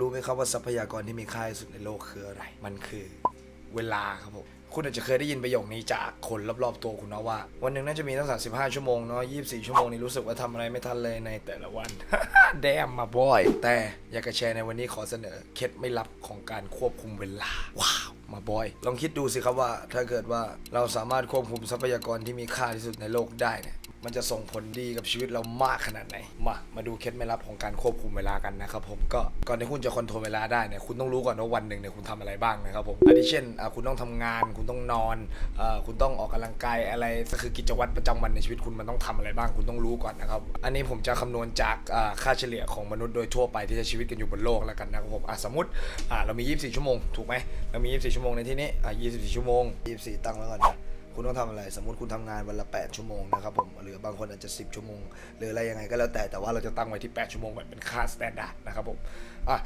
รู้ไหมครับว่าทรัพยากรที่มีค่าที่สุดในโลกคืออะไร มันคือเวลาครับผม คุณอาจจะเคยได้ยินประโยคนี้จากคนรอบๆตัวคุณนะว่า วันหนึ่งน่าจะมีตั้ง 35 ชั่วโมงเนาะ 24 ชั่วโมงนี้รู้สึกว่าทำอะไรไม่ทันเลยในแต่ละวัน แดมมาบ่อย แต่อยากจะแชร์ในวันนี้ขอเสนอ เคล็ดไม่ลับของการควบคุมเวลา ว้าวมาบอย ลองคิดดูสิครับว่า ถ้าเกิดว่าเราสามารถควบคุมทรัพยากรที่มีค่าที่สุดในโลกได้เนี่ย มันจะส่งผลดีกับชีวิตเรามากขนาดไหน มา มาดูเคล็ดไม่ลับของการควบคุมเวลากันนะครับผมก็ก่อนที่คุณจะคอนโทรลเวลาได้เนี่ยคุณต้องรู้ก่อนว่าวันหนึ่งเนี่ยคุณทำอะไรบ้างนะครับผมอาทิเช่นคุณต้องทำงาน คุณต้องนอนอคุณต้องออกกำลังกายอะไรก็คือกิจวัตรประจำวันในชีวิตคุณมันต้องทำอะไรบ้าง คุณต้องรู้ก่อนนะครับอันนี้ผมจะคำนวณจากค่าเฉลี่ยของมนุษย์โดยทั่วไปที่ใช้ชีวิตกันอยู่บนโลกแล้วกันนะครับผมสมมติเรามี 24 ชั่วโมงถูกไหมเรามี 24 ชั่วโมงในที่นี้24 ชั่วโมง 24 ตั้งไว้ก่อนนะ คุณต้องทำอะไร สมมติคุณทำงานวันละ 8 ชั่วโมงนะครับผมหรือบางคนอาจจะ 10 ชั่วโมง หรืออะไรยังไงก็แล้วแต่แต่ว่าเราจะตั้งไว้ที่ 8 ชั่วโมงเป็นค่าสแตนดาร์ดนะครับผมอะ